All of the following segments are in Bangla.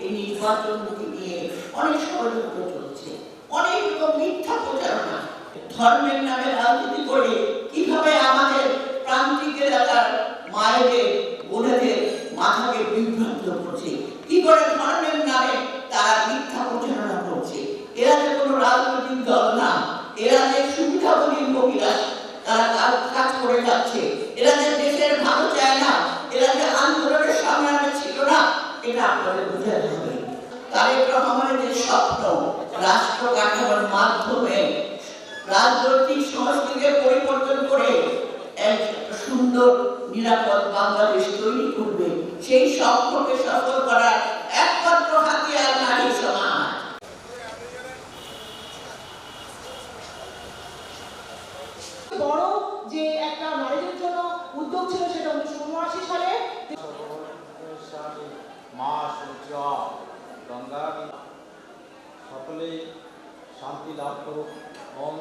এই নির্বাচনকে নিয়ে অনেক ষড়যন্ত্র চলছে। অনেক রকম মিথ্যা প্রচারণা। ধর্মের নামে রাজনীতি করে কীভাবে আমাদের প্রান্তিক এলাকার মায়েদের বোনেদের মাথাকে বিভ্রান্ত করছে? কি করে ধর্মের নামে তারা মিথ্যা প্রচারণা করছে? এরা যে কোনো রাজনৈতিক দল না। এরা যে সুবিধাভোগী মহিলা তারা কাজ করে যাচ্ছে। এরা যে দেশের ভালো চায় না। এরা যে আন্দোলনের সংগ্রামে ছিল না, এটা আপনাদের তারেক রহমানের যে স্বপ্ন রাষ্ট্র কাঠামোর মাধ্যমে রাজনৈতিক সংস্কৃতিকে পরিবর্তন করে এক সুন্দর নিরাপদ বাংলাদেশ তৈরি করবে। সেই স্বপ্নকে সফল করার একমাত্র হাতিয়ার নারী সমাজ। বড় যে একটা নারীদের জন্য উদ্যোগ ছিল সেটা উনিশশো উনআশি সালে। মা সূর্য গঙ্গা সকলেই শান্তি লাভ করুক। ওম।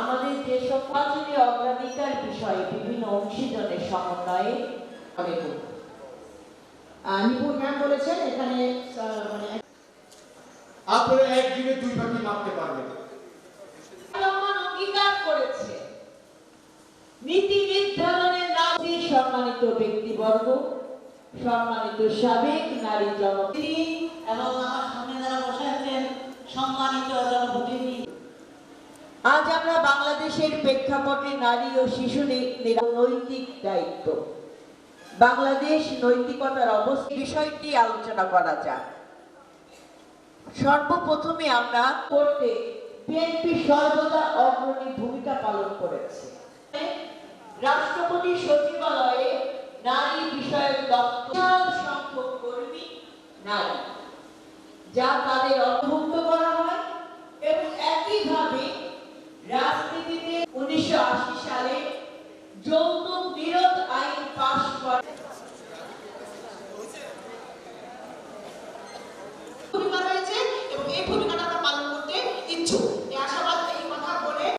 আমাদের যে সমাজের অগ্রাধিকার বিষয়ে বিভিন্ন অংশীজনের সমন্বয়ে। নিপুণ ম্যাম বলেছেন এখানে মানে আপনারা একদিনে দুই পাখি মারতে পারবেন। অঙ্গীকার করেছে। নীতি নির্ধারণের নামে সম্মানিত ব্যক্তিবর্গ। সম্মানিত সাবেক নারী জনপ্রিয় এবং আমার সামনে যারা বসে আছেন, সম্মানিত জনপ্রতিনিধি। আজ আমরা বাংলাদেশের প্রেক্ষাপটে নারী ও শিশু নৈতিক দায়িত্ব। বাংলাদেশ নৈতিকতার অবস্থা বিষয়টি আলোচনা করা যাক। সর্বপ্রথমে আমরা করতে বিএনপি সর্বদা অগ্রণী ভূমিকা পালন করেছে। রাষ্ট্রপতি নারী যা তাদের অন্তর্ভুক্ত করা হয় এবং একইভাবে রাজনীতিতে উনিশশো আশি সালে যৌন বিরোধ আইন পাশ করে। ভূমিকা এবং এই